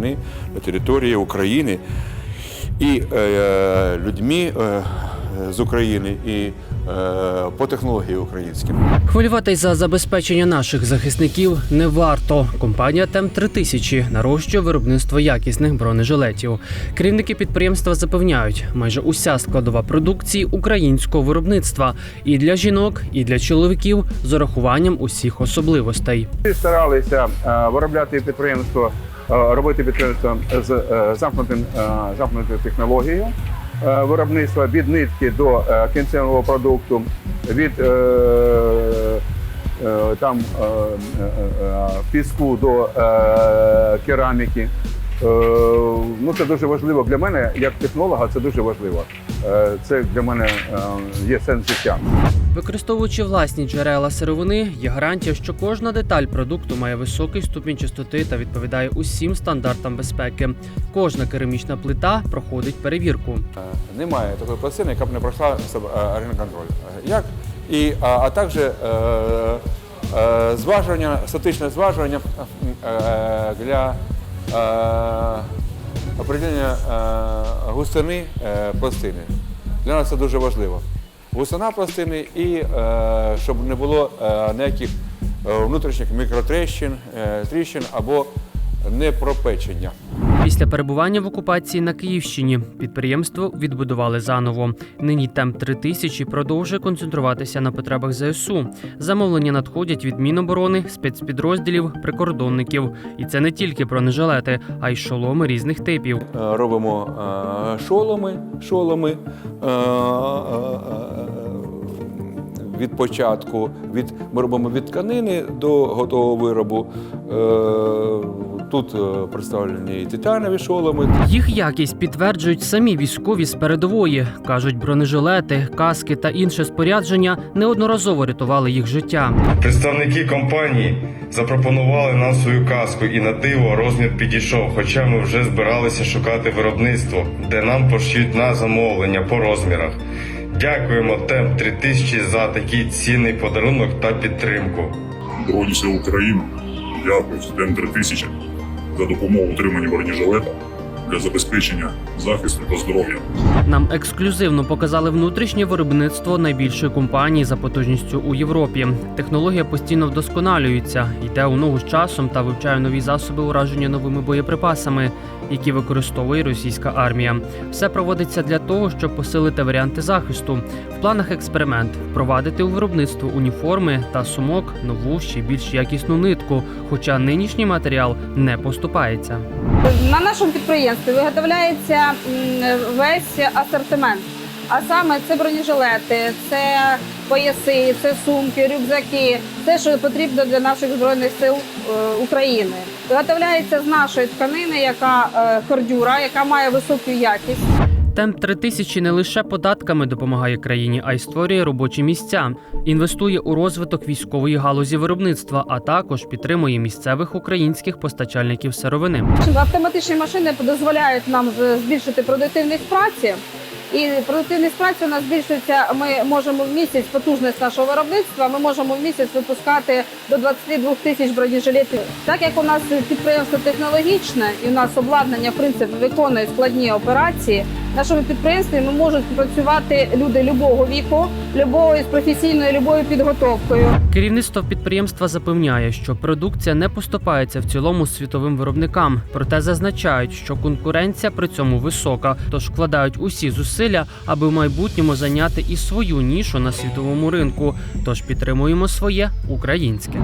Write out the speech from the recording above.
проведені на території України. І е, людьми е, з України, і е, по технології українським. Хвилюватись за забезпечення наших захисників не варто. Компанія ТЕМ 3000 нарощує виробництво якісних бронежилетів. Керівники підприємства запевняють, майже уся складова продукції українського виробництва і для жінок, і для чоловіків з урахуванням усіх особливостей. Ми старалися е, виробляти підприємство, е, робити підприємство з замкнутим замкнутою технологією виробництва від нитки до е, кінцевого продукту, від е, е, там е, е, е, піску до е, кераміки. Е, Ну, це дуже важливо для мене, як технолога, це дуже важливо. Е, Це для мене е, є сенс життя. Використовуючи власні джерела сировини, є гарантія, що кожна деталь продукту має високий ступінь чистоти та відповідає усім стандартам безпеки. Кожна керамічна плита проходить перевірку. Е, Немає такої пластини, яка б не пройшла контроль. Як? І, а, а також е, е, зважування, статичне зважування е, для е, определення е, густини е, пластини. Для нас це дуже важливо. Густина пластини і е, щоб не було е, ніяких е, внутрішніх мікротріщин, тріщин або непропечення. Після перебування в окупації на Київщині підприємство відбудували заново. Нині темп 3000 продовжує концентруватися на потребах ЗСУ. Замовлення надходять від Міноборони, спецпідрозділів, прикордонників. І це не тільки бронежилети, а й шоломи різних типів. Е, робимо е, шоломи, шоломи е, від початку. Від, ми робимо від тканини до готового виробу. Е, Тут е, представлені і титанові шоломи. Їх якість підтверджують самі військові з передової. кажуть, бронежилети, каски та інше спорядження неодноразово рятували їх життя. Представники компанії запропонували нам свою каску, і на диво розмір підійшов. Хоча ми вже збиралися шукати виробництво, де нам пошьють на замовлення по розмірах. Дякуємо ТЕМ 3000 за такий цінний подарунок та підтримку. Дорогі сили України дякую СТЕМ 3000 за допомогу утриманні бронежилета для забезпечення захисту та здоров'я. Нам ексклюзивно показали внутрішнє виробництво найбільшої компанії за потужністю у Європі. Технологія постійно вдосконалюється, йде у ногу з часом та вивчає нові засоби ураження новими боєприпасами, які використовує російська армія. Все проводиться для того, щоб посилити варіанти захисту. В планах експеримент впровадити у виробництво уніформи та сумок нову ще більш якісну нитку, хоча нинішній матеріал не поступається. На нашому підприємстві виготовляється весь асортимент. А саме це бронежилети, це пояси, це сумки, рюкзаки, все, що потрібно для наших збройних сил е, України. Виготовляється з нашої тканини, яка е, кордюра, яка має високу якість. Темп 3000 не лише податками допомагає країні, а й створює робочі місця. Інвестує у розвиток військової галузі виробництва, а також підтримує місцевих українських постачальників сировини. Автоматичні машини дозволяють нам збільшити продуктивність праці. І продуктивність праці у нас збільшується. Ми можемо в місяць потужність нашого виробництва. Ми можемо в місяць випускати до 22 тисяч бронежилетів. Так як у нас підприємство технологічне і у нас обладнання в принципі виконує складні операції. Нашому підприємстві ми можуть працювати люди любого віку, любого із професійною любою підготовкою. Керівництво підприємства запевняє, що продукція не поступається в цілому світовим виробникам. Проте зазначають, що конкуренція при цьому висока, тож вкладають усі зусилля, аби в майбутньому зайняти і свою нішу на світовому ринку. Тож підтримуємо своє українське.